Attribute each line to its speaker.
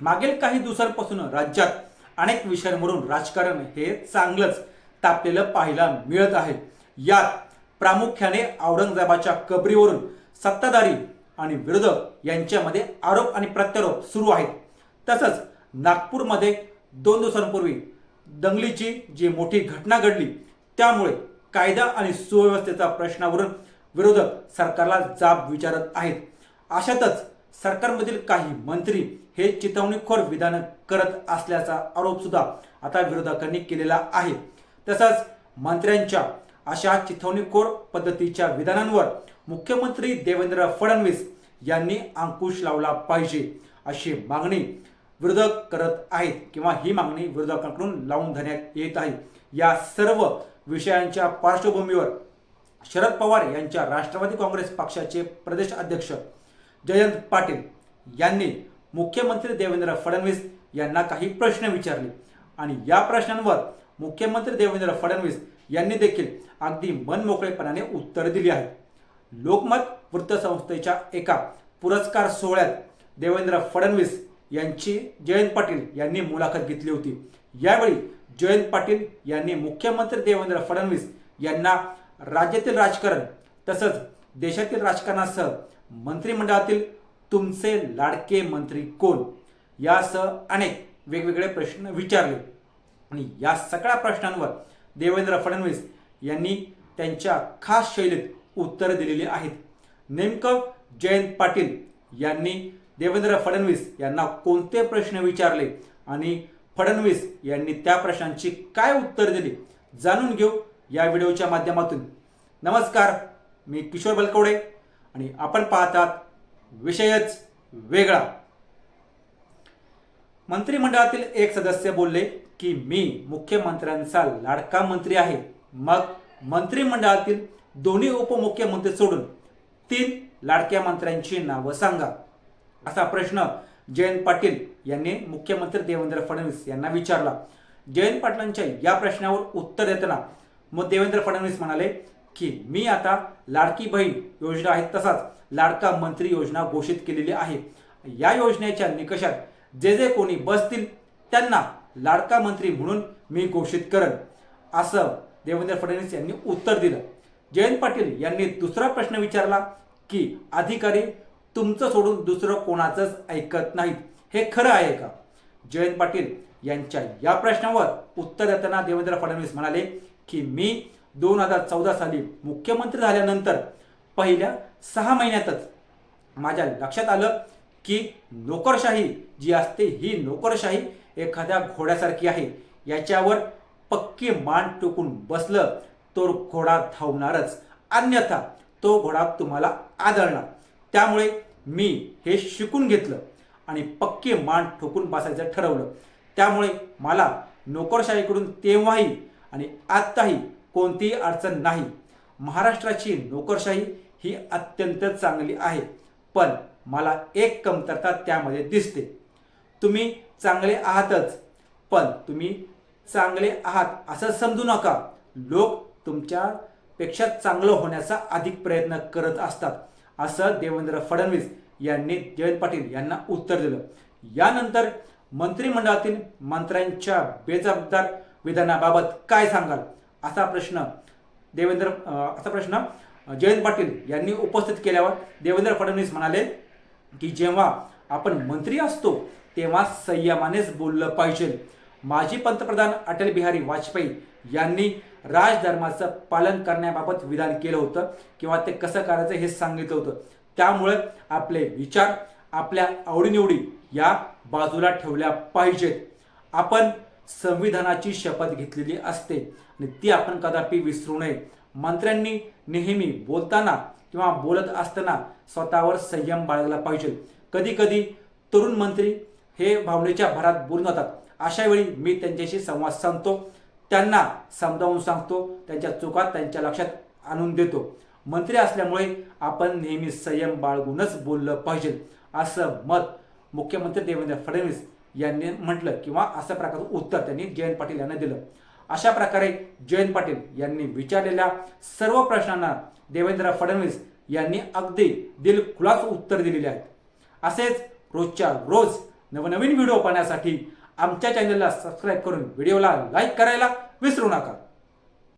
Speaker 1: मागील काही दिवसांपासून राज्यात अनेक विषयांवरून राजकारण हे चांगलंच तापलेलं पाहायला मिळत आहे. यात प्रामुख्याने औरंगजेबाच्या कबरीवरून सत्ताधारी आणि विरोधक यांच्यामध्ये आरोप आणि प्रत्यारोप सुरू आहेत. तसंच नागपूरमध्ये दोन दिवसांपूर्वी दंगलीची जी मोठी घटना घडली त्यामुळे कायदा आणि सुव्यवस्थेचा प्रश्नावरून विरोधक सरकारला जाब विचारत आहेत. अशातच सरकारमधील काही मंत्री हे चितवणीखोर विधान करत असल्याचा आरोप सुद्धा आता विरोधकांनी केलेला आहे. तसंच मंत्र्यांच्या अशा चिथवणीखोर पद्धतीच्या विधानांवर मुख्यमंत्री देवेंद्र फडणवीस यांनी अंकुश लावला पाहिजे अशी मागणी विरोधक करत आहेत किंवा ही मागणी विरोधकांकडून लावून धरण्यात येत आहे. या सर्व विषयांच्या पार्श्वभूमीवर शरद पवार यांच्या राष्ट्रवादी काँग्रेस पक्षाचे प्रदेश अध्यक्ष जयंत पाटील यांनी मुख्यमंत्री देवेंद्र फडणवीस यांना काही प्रश्न विचारले. आणि या प्रश्नांवर मुख्यमंत्री देवेंद्र फडणवीस यांनी देखील अगदी मनमोकळेपणाने उत्तर दिली आहे. लोकमत वृत्तसंस्थेच्या एका पुरस्कार सोहळ्यात देवेंद्र फडणवीस यांची जयंत पाटील यांनी मुलाखत घेतली होती. यावेळी जयंत पाटील यांनी मुख्यमंत्री देवेंद्र फडणवीस यांना राज्यातील राजकारण तसंच देशातील राजकारणासह मंत्रिमंडळातील तुमचे लाडके मंत्री कोण? यासह अनेक वेगवेगळे प्रश्न विचारले. आणि या सगळ्या प्रश्नांवर देवेंद्र फडणवीस यांनी त्यांच्या खास शैलीत उत्तरं दिलेली आहेत. नेमकं जयंत पाटील यांनी देवेंद्र फडणवीस यांना कोणते प्रश्न विचारले आणि फडणवीस यांनी त्या प्रश्नांची काय उत्तर दिली? जाणून घेऊ या व्हिडिओच्या माध्यमातून. नमस्कार. मी किशोर बलकवडे आणि आपण पाहतात विषयच वेगळा. मंत्रिमंडळातील एक सदस्य बोलले की मी मुख्यमंत्र्यांचा लाडका मंत्री आहे. मग मंत्रिमंडळातील दोन्ही उपमुख्यमंत्री सोडून तीन लाडक्या मंत्र्यांची नावं सांगा. असा प्रश्न जयंत पाटील यांनी मुख्यमंत्री देवेंद्र फडणवीस यांना विचारला. जयंत पाटलांच्या या प्रश्नावर उत्तर देताना मग देवेंद्र फडणवीस म्हणाले की मी आता लाडकी बहीण योजना आहे तसाच लाडका मंत्री योजना घोषित केलेली आहे. या योजनेच्या निकषात जे जे कोणी बसतील त्यांना लाडका मंत्री म्हणून मी घोषित करेन. असं देवेंद्र फडणवीस यांनी उत्तर दिलं. जयंत पाटील यांनी दुसरा प्रश्न विचारला की अधिकारी तुमचं सोडून दुसरं कोणाचंच ऐकत नाहीत. हे खरं आहे का? जयंत पाटील यांच्या या प्रश्नावर उत्तर देताना देवेंद्र फडणवीस म्हणाले की मी दोन हजार चौदा साली मुख्यमंत्री झाल्यानंतर पहिल्या सहा महिन्यातच माझ्या लक्षात आलं की नोकरशाही जी असते ही नोकरशाही एखाद्या घोड्यासारखी आहे. याच्यावर पक्की मान टोकून बसलं तो घोडा धावणारच. अन्यथा तो घोडा तुम्हाला आदळणार. त्यामुळे मी हे शिकून घेतलं आणि पक्की मान ठोकून बसायचं ठरवलं. त्यामुळे मला नोकरशाहीकडून तेव्हाही आणि आत्ताही कोणतीही अडचण नाही. महाराष्ट्राची नोकरशाही ही अत्यंत चांगली आहे. पण मला एक कमतरता त्यामध्ये दिसते. तुम्ही चांगले आहातच. पण तुम्ही चांगले आहात असं समजू नका. लोक तुमच्यापेक्षा चांगलं होण्याचा अधिक प्रयत्न करत असतात असं देवेंद्र फडणवीस यांनी जयंत पाटील यांना उत्तर दिलं. यानंतर मंत्रिमंडळातील मंत्र्यांच्या बेजबाबदार विधानाबाबत काय सांगाल? असा प्रश्न देवेंद्र असा प्रश्न जयंत पाटील यांनी उपस्थित केल्यावर देवेंद्र फडणवीस म्हणाले की जेव्हा आपण मंत्री असतो तेव्हा संयमानेच बोललं पाहिजे. माजी पंतप्रधान अटल बिहारी वाजपेयी यांनी राजधर्माचं पालन करण्याबाबत विधान केलं होतं किंवा ते कसं करायचं हे सांगितलं होतं. त्यामुळे आपले विचार आपल्या आवडीनिवडी या बाजूला ठेवल्या पाहिजेत. आपण संविधानाची शपथ घेतलेली असते. आणि ती आपण कदापि विसरू नये. मंत्र्यांनी नेहमी बोलताना किंवा बोलत असताना स्वतःवर संयम बाळगला पाहिजे. कधी कधी तरुण मंत्री हे भावनेच्या भरात बोलून जातात अशा वेळी मी त्यांच्याशी संवाद साधतो. त्यांना समजावून सांगतो. त्यांच्या चुका त्यांच्या लक्षात आणून देतो. मंत्री असल्यामुळे आपण नेहमी संयम बाळगूनच बोललं पाहिजे. असं मत मुख्यमंत्री देवेंद्र फडणवीस यांनी म्हटलं किंवा अशा प्रकारचं उत्तर त्यांनी जयंत पाटील यांना दिलं. अशा प्रकारे जयंत पाटील यांनी विचारलेल्या सर्व प्रश्नांना देवेंद्र फडणवीस यांनी अगदी दिलखुलास उत्तर दिलेले आहेत. असेच रोजच्या रोज नवनवीन व्हिडिओ पाहण्यासाठी आमच्या चॅनलला सबस्क्राईब करून व्हिडिओला लाईक करायला विसरू नका.